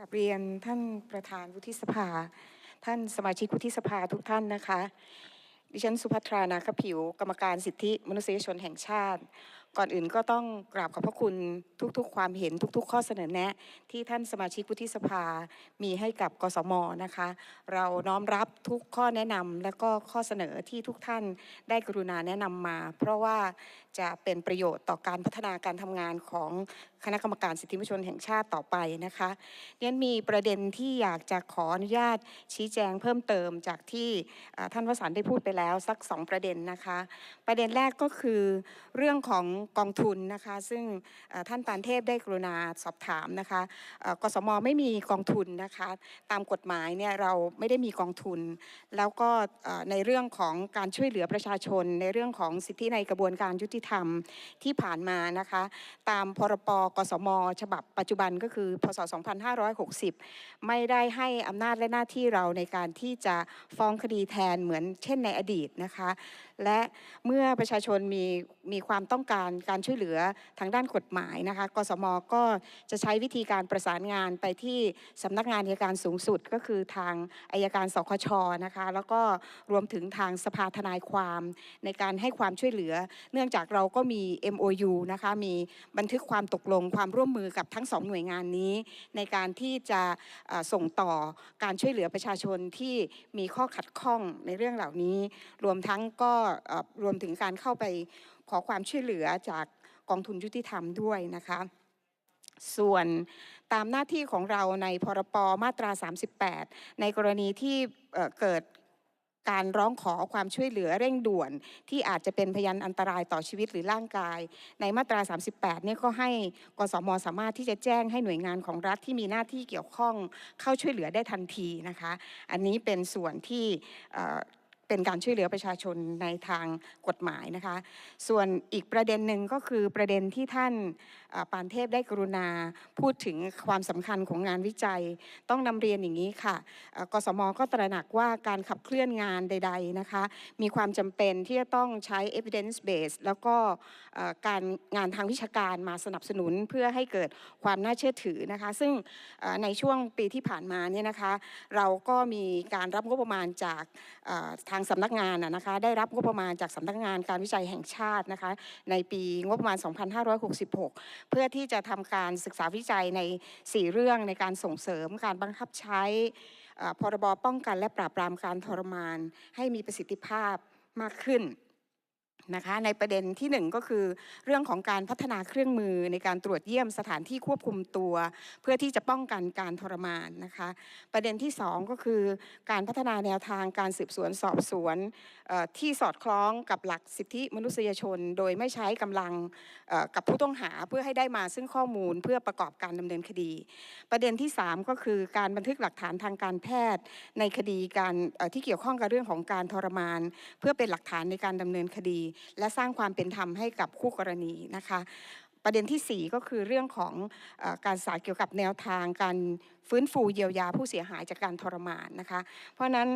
กราบเรียนท่านประธานวุฒิสภา ท่านสมาชิกวุฒิสภาทุกท่านนะคะ ดิฉันสุภัทรานาคผิว กรรมการสิทธิมนุษยชนแห่งชาติ ก่อนอื่นก็ต้องกราบขอบพระคุณทุกๆ ความเห็นทุกๆ ข้อเสนอแนะ ที่ท่านสมาชิกวุฒิสภามีให้กับกสมนะคะ เราน้อมรับทุกข้อแนะนำและก็ข้อเสนอที่ทุกท่านได้กรุณาแนะนำมา เพราะว่าจะเป็นประโยชน์ต่อการพัฒนาการทำงานของคณะกรรมการสิทธิมนุษยชนแห่งชาติต่อไปนะคะยันมีประเด็นที่อยากจะขออนุญาตชี้แจงเพิ่มเติมจากที่ท่านวสันต์ได้พูดไปแล้วสักสองประเด็นนะคะ ประเด็นแรกก็คือเรื่องของกองทุนนะคะซึ่งท่านปานเทพได้กรุณาสอบถามนะคะกสมไม่มีกองทุนนะคะตามกฎหมายเนี่ยเราไม่ได้มีกองทุน แล้วก็ในเรื่องของการช่วยเหลือประชาชน ในเรื่องของสิทธิในกระบวนการยุติธรรมที่ผ่านมานะคะตามพรปกสม ฉบับปัจจุบันก็คือพศ 2560 ไม่ได้ให้อำนาจและหน้าที่เราในการที่จะฟ้องคดีแทนเหมือนเช่นในอดีตนะคะและเมื่อประชาชนมีมีความต้องการการช่วยเหลือทางด้านกฎหมายนะคะกสมก็จะใช้วิธีการประสานงานไปที่สำนักงานอัยการสูงสุด ก็คือทางอายการสคชนะคะแล้วก็รวมถึงทางสภาทนายความในการให้ความช่วยเหลือ เนื่องจากเราก็มี MOU นะคะมีบันทึกความตกลงความร่วมมือกับทั้งสองหน่วยงานนี้ ในการที่จะส่งต่อการช่วยเหลือประชาชนที่มีข้อขัดข้องในเรื่องเหล่านี้ รวมทั้งก็รวมถึงการเข้าไป ขอความช่วยเหลือจากกองทุนยุติธรรมด้วยนะคะ ส่วนตามหน้าที่ของเราในพรปมาตรา 38 ในกรณีที่เเกิดการร้องขอความช่วยเหลือเร่งด่วน ที่อาจจะเป็นพยานอันตรายต่อชีวิตหรือร่างกาย ในมาตรา 38เนี่ยก็ให้กสมสามารถที่จะแจ้งให้หน่วยงานของรัฐที่มีหน้าที่เกี่ยวข้องเข้าช่วยเหลือได้ทันทีนะคะ อันนี้เป็นส่วนที่ เป็นการช่วยเหลือประชาชนในทางกฎหมายนะคะ ส่วนอีกประเด็นหนึ่งก็คือประเด็นที่ท่านปานเทพได้กรุณาพูดถึงความสำคัญของงานวิจัย ต้องนำเรียนอย่างนี้ค่ะกสมก็ตระหนักว่าการขับเคลื่อนงานใด ๆนะคะ มีความจำเป็นที่จะต้องใช้ evidence base แล้วก็การงานทางวิชาการมาสนับสนุนเพื่อให้เกิดความน่าเชื่อถือนะคะ ซึ่งในช่วงปีที่ผ่านมาเนี่ยนะคะ เราก็มีการรับงบประมาณจากเอ่อทางสำนักงานนะคะได้รับงบประมาณจากสำนักงานการวิจัยแห่งชาตินะคะในปีงบประมาณ 2566 เพื่อที่จะทำการศึกษาวิจัยใน 4 เรื่องในการส่งเสริมการบังคับใช้พรบป้องกันและปราบปรามการทรมาน ให้มีประสิทธิภาพมากขึ้น นะคะในประเด็นที่หนึ่งก็คือ เรื่องของการพัฒนาเครื่องมือในการตรวจเยี่ยมสถานที่ควบคุมตัว เพื่อที่จะป้องกันการทรมานนะคะ ประเด็นที่สองก็คือ การพัฒนาแนวทางการสืบสวนสอบสวนที่สอดคล้องกับหลักสิทธิมนุษยชน โดยไม่ใช้กำลังกับผู้ต้องหาเพื่อให้ได้มาซึ่งข้อมูลเพื่อประกอบการดำเนินคดี ประเด็นที่สามก็คือการบันทึกหลักฐานทางการแพทย์ในคดีการที่เกี่ยวข้องกับเรื่องของการทรมาน เพื่อเป็นหลักฐานในการดำเนินคดีและสร้างความเป็นธรรมให้กับคู่กรณีนะคะ ประเด็นที่ 4 ก็คือเรื่องของอการศึกษาเกี่ยวกับแนวทางการฟื้นฟูเยียวยาผู้เสียหายจากการทรมานนะคะ เพราะฉะนั้น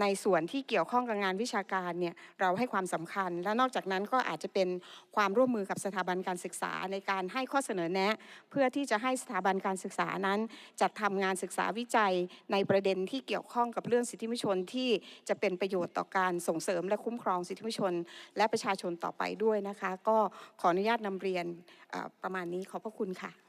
ในส่วนที่เกี่ยวข้องกับงานวิชาการเนี่ยเราให้ความสำคัญ และนอกจากนั้นก็อาจจะเป็นความร่วมมือกับสถาบันการศึกษาในการให้ข้อเสนอแนะ เพื่อที่จะให้สถาบันการศึกษานั้นจัดทำงานศึกษาวิจัยในประเด็นที่เกี่ยวข้องกับเรื่องสิทธิมนุษยชนที่จะเป็นประโยชน์ต่อการส่งเสริมและคุ้มครองสิทธิมนุษยชน และประชาชนต่อไปด้วยนะคะ ก็ขออนุญาตนำเรียนประมาณนี้ขอบพระคุณค่ะ